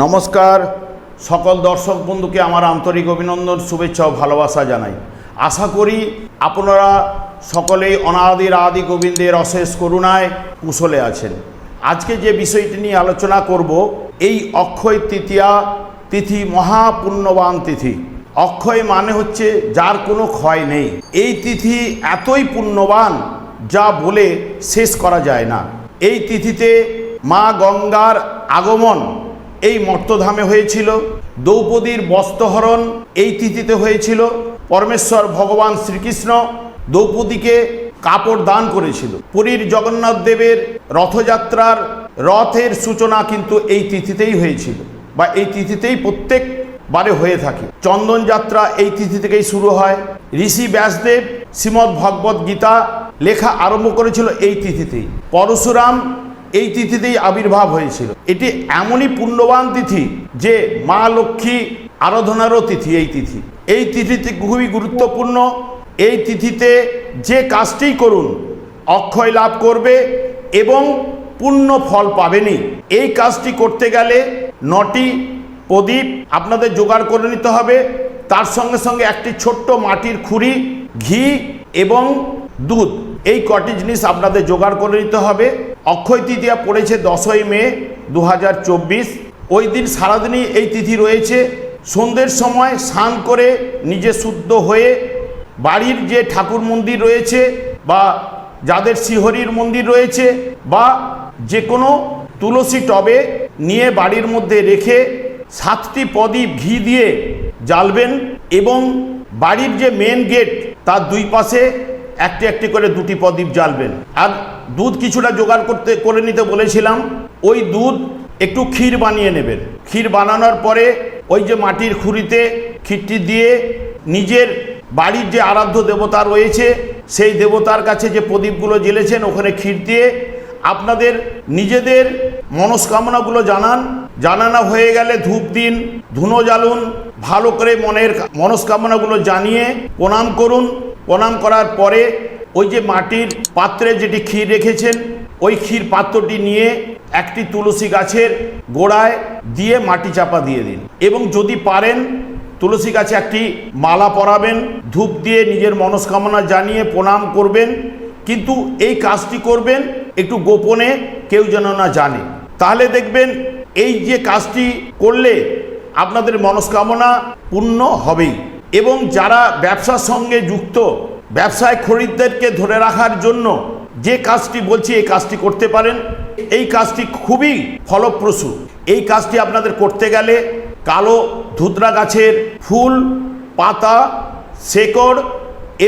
নমস্কার। সকল দর্শক বন্ধুকে আমার আন্তরিক অভিনন্দন, শুভেচ্ছা ও ভালোবাসা জানাই। আশা করি আপনারা সকলেই অনাদির আদি গোবিন্দের অশেষ করুণায় কুশলে আছেন। আজকে যে বিষয়টি নিয়ে আলোচনা করব, এই অক্ষয় তৃতীয়া তিথি মহাপুণ্যবান তিথি। অক্ষয় মানে হচ্ছে যার কোনো ক্ষয় নেই। এই তিথি এতই পুণ্যবান যা বলে শেষ করা যায় না। এই তিথিতে মা গঙ্গার আগমন এই মর্তধামে হয়েছিল। দ্রৌপদীর বস্ত্রহরণ এই তিথিতে হয়েছিল। পরমেশ্বর ভগবান শ্রীকৃষ্ণ দ্রৌপদীকে কাপড় দান করেছিল। পুরীর জগন্নাথ দেবের রথযাত্রার রথের সূচনা কিন্তু এই তিথিতেই হয়েছিল বা এই তিথিতেই প্রত্যেক বারে হয়ে থাকে। চন্দন যাত্রা এই তিথি থেকেই শুরু হয়। ঋষি ব্যাসদেব শ্রীমদ্ গীতা লেখা আরম্ভ করেছিল এই তিথিতেই। পরশুরাম এই তিথিতেই আবির্ভাব হয়েছিল। এটি এমনই পুণ্যবান তিথি যে মা লক্ষ্মী আরাধনারও তিথি এই তিথি। এই তিথিতে খুবই গুরুত্বপূর্ণ। এই তিথিতে যে কাজটি করুন, অক্ষয় লাভ করবে এবং পূর্ণ ফল পাবেনই। এই কাজটি করতে গেলে নটি প্রদীপ আপনাদের জোগাড় করে নিতে হবে। তার সঙ্গে সঙ্গে একটি ছোট্ট মাটির খুঁড়ি, ঘি এবং দুধ। এই কটি জিনিস আপনাদের জোগাড় করে নিতে হবে। অক্ষয় তৃতীয়া পড়েছে দশই মে দু হাজার চব্বিশ। ওই দিন সারাদিনই এই তিথি রয়েছে। সন্ধ্যের সময় স্নান করে নিজে শুদ্ধ হয়ে বাড়ির যে ঠাকুর মন্দির রয়েছে বা যাদের শিহরির মন্দির রয়েছে বা যে কোনো তুলসী টবে নিয়ে বাড়ির মধ্যে রেখে সাতটি প্রদীপ ঘি দিয়ে জ্বালবেন এবং বাড়ির যে মেন গেট তার দুই পাশে একটি একটি করে দুটি প্রদীপ জ্বালবেন। আর দুধ কিছুটা জোগাড় করতে, করে নিতে বলেছিলাম, ওই দুধ একটু ক্ষীর বানিয়ে নেবেন। ক্ষীর বানানোর পরে ওই যে মাটির খুঁড়িতে ক্ষীরটি দিয়ে নিজের বাড়ির যে আরাধ্য দেবতা রয়েছে, সেই দেবতার কাছে যে প্রদীপগুলো জ্বেলেছেন, ওখানে ক্ষীর দিয়ে আপনাদের নিজেদের মনস্কামনাগুলো জানান। জানানো হয়ে গেলে ধূপ দিন, ধুনো জ্বালুন, ভালো করে মনের মনস্কামনাগুলো জানিয়ে প্রণাম করুন। প্রণাম করার পরে ওই যে মাটির পাত্রে যেটি ক্ষীর রেখেছেন, ওই ক্ষীর পাত্রটি নিয়ে একটি তুলসী গাছের গোড়ায় দিয়ে মাটি চাপা দিয়ে দিন। এবং যদি পারেন, তুলসী গাছে একটি মালা পরাবেন, ধূপ দিয়ে নিজের মনস্কামনা জানিয়ে প্রণাম করবেন, কিন্তু এই কাজটি করবেন একটু গোপনে, কেউ যেন না জানে। তাহলে দেখবেন এই যে কাজটি করলে আপনাদের মনস্কামনা পূর্ণ হবেই। এবং যারা ব্যবসার সঙ্গে যুক্ত, ব্যবসায় খরিদ্দারকে ধরে রাখার জন্য যে কাজটি বলছি, এই কাজটি করতে পারেন। এই কাজটি খুবই ফলপ্রসূ। এই কাজটি আপনাদের করতে গেলে কালো ধুতরা গাছের ফুল, পাতা, শেকড়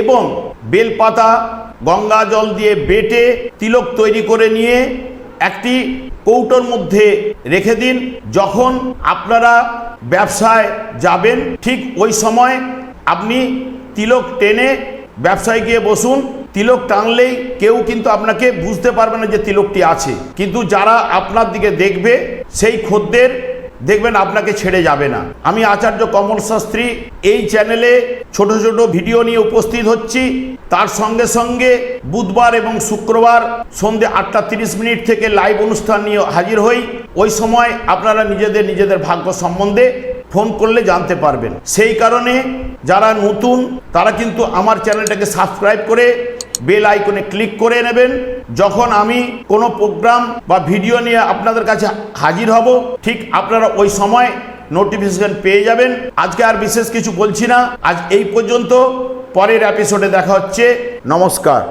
এবং বেলপাতা, গঙ্গা জল দিয়ে বেটে তিলক তৈরি করে নিয়ে একটি কৌটোর মধ্যে রেখে দিন। যখন আপনারা ব্যবসায় যাবেন, ঠিক ওই সময় আপনি তিলক টেনে ব্যবসায় গিয়ে বসুন। তিলক টানলেই কেউ কিন্তু আপনাকে বুঝতে পারবে না যে তিলকটি আছে। কিন্তু যারা আপনার দিকে দেখবে, সেই খদ্দের দেখবেন আপনাকে ছেড়ে যাবে না। আমি আচার্য কমল শাস্ত্রী এই চ্যানেলে ছোট ছোট ভিডিও নিয়ে উপস্থিত হচ্ছি। তার সঙ্গে সঙ্গে বুধবার এবং শুক্রবার সন্ধে আটটা তিরিশ মিনিট থেকে লাইভ অনুষ্ঠান নিয়ে হাজির হই। ওই সময় আপনারা নিজেদের নিজেদের ভাগ্য সম্বন্ধে ফোন করলে জানতে পারবেন। সেই কারণে যারা নতুন, তারা কিন্তু আমার চ্যানেলটাকে সাবস্ক্রাইব করে বেল আইকনে ক্লিক করে নেবেন। যখন আমি কোনো প্রোগ্রাম বা ভিডিও নিয়ে আপনাদের কাছে হাজির হব, ঠিক আপনারা ওই সময় নোটিফিকেশন পেয়ে যাবেন। আজকে আর বিশেষ কিছু বলছি না। আজ এই পর্যন্ত পরের এপিসোডে দেখা হচ্ছে। নমস্কার।